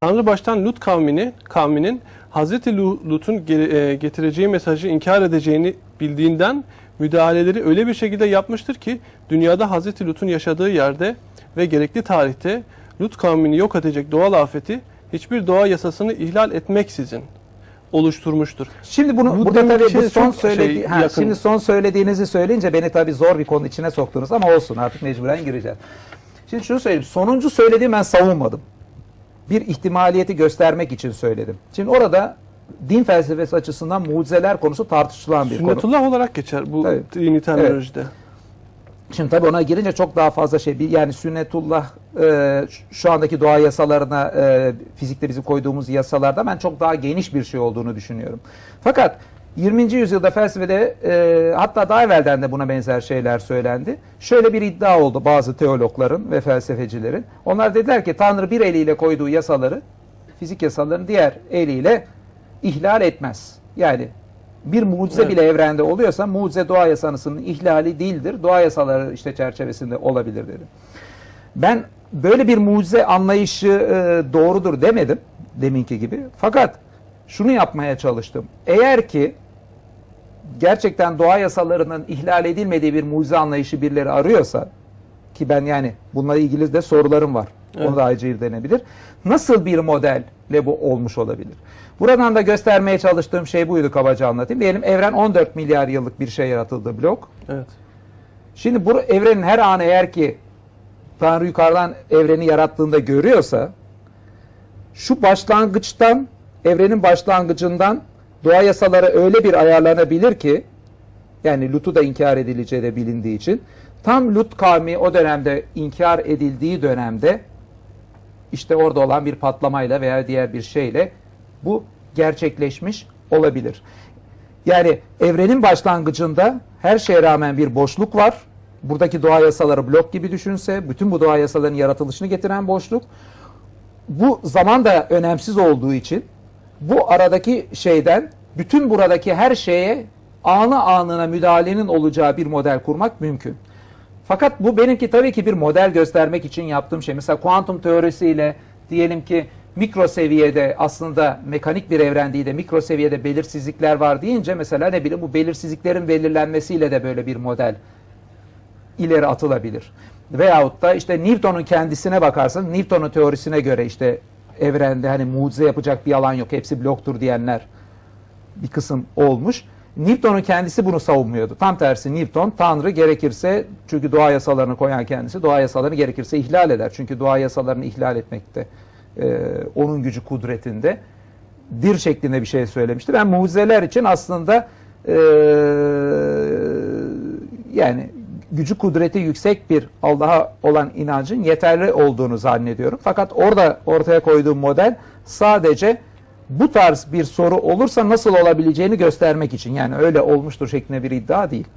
Tanrı baştan Lut kavmini, kavminin Hazreti Lu- Lut'un e, getireceği mesajı inkar edeceğini bildiğinden müdahaleleri öyle bir şekilde yapmıştır ki dünyada Hazreti Lut'un yaşadığı yerde ve gerekli tarihte Lut kavmini yok edecek doğal afeti hiçbir doğa yasasını ihlal etmeksizin oluşturmuştur. Şimdi bunu Bu burada tabii şey bu son çok söyledi şey, ha, yakın. şimdi son söylediğinizi söyleyince beni tabii zor bir konu içine soktunuz ama olsun artık mecburen gireceğiz. Şimdi şunu söyleyeyim. Sonuncu söylediğim ben savunmadım. Bir ihtimaliyeti göstermek için söyledim. Şimdi orada din felsefesi açısından mucizeler konusu tartışılan bir konu. Sünnetullah olarak geçer bu Evet. dini terminolojide. Şimdi tabii ona girince çok daha fazla şey. Yani sünnetullah e, şu andaki doğa yasalarına e, fizikte bizim koyduğumuz yasalarda ben çok daha geniş bir şey olduğunu düşünüyorum. Fakat 20. yüzyılda felsefede e, hatta daha evvelden de buna benzer şeyler söylendi. Şöyle bir iddia oldu bazı teologların ve felsefecilerin. Onlar dediler ki Tanrı bir eliyle koyduğu yasaları fizik yasalarını diğer eliyle ihlal etmez. Yani bir mucize Evet. bile evrende oluyorsa mucize doğa yasasının ihlali değildir. Doğa yasaları işte çerçevesinde olabilir dedi. Ben böyle bir mucize anlayışı e, doğrudur demedim deminki gibi. Fakat şunu yapmaya çalıştım. Eğer ki gerçekten doğa yasalarının ihlal edilmediği bir mucize anlayışı birileri arıyorsa ki ben yani bununla ilgili de sorularım var. Evet. Onu da ayrıca irdenebilir. Nasıl bir modelle bu olmuş olabilir? Buradan da göstermeye çalıştığım şey buydu kabaca anlatayım. Diyelim evren 14 milyar yıllık bir şey yaratıldı blok. Evet. Şimdi bu evrenin her anı eğer ki Tanrı yukarıdan evreni yarattığında görüyorsa şu başlangıçtan evrenin başlangıcından doğa yasaları öyle bir ayarlanabilir ki yani Lut'u da inkar edileceği de bilindiği için tam Lut kavmi o dönemde inkar edildiği dönemde işte orada olan bir patlamayla veya diğer bir şeyle bu gerçekleşmiş olabilir. Yani evrenin başlangıcında her şeye rağmen bir boşluk var. Buradaki doğa yasaları blok gibi düşünse, bütün bu doğa yasalarının yaratılışını getiren boşluk. Bu zaman da önemsiz olduğu için bu aradaki şeyden bütün buradaki her şeye anı anına müdahalenin olacağı bir model kurmak mümkün. Fakat bu benimki tabii ki bir model göstermek için yaptığım şey. Mesela kuantum teorisiyle diyelim ki mikro seviyede aslında mekanik bir evren değil de mikro seviyede belirsizlikler var deyince mesela ne bileyim bu belirsizliklerin belirlenmesiyle de böyle bir model ileri atılabilir. Veyahut da işte Newton'un kendisine bakarsan Newton'un teorisine göre işte evrende hani mucize yapacak bir alan yok hepsi bloktur diyenler bir kısım olmuş. Newton'un kendisi bunu savunmuyordu. Tam tersi Newton Tanrı gerekirse çünkü doğa yasalarını koyan kendisi doğa yasalarını gerekirse ihlal eder. Çünkü doğa yasalarını ihlal etmekte e, onun gücü kudretinde dir şeklinde bir şey söylemişti. Ben mucizeler için aslında e, yani gücü kudreti yüksek bir Allah'a olan inancın yeterli olduğunu zannediyorum. Fakat orada ortaya koyduğum model sadece bu tarz bir soru olursa nasıl olabileceğini göstermek için. Yani öyle olmuştur şeklinde bir iddia değil.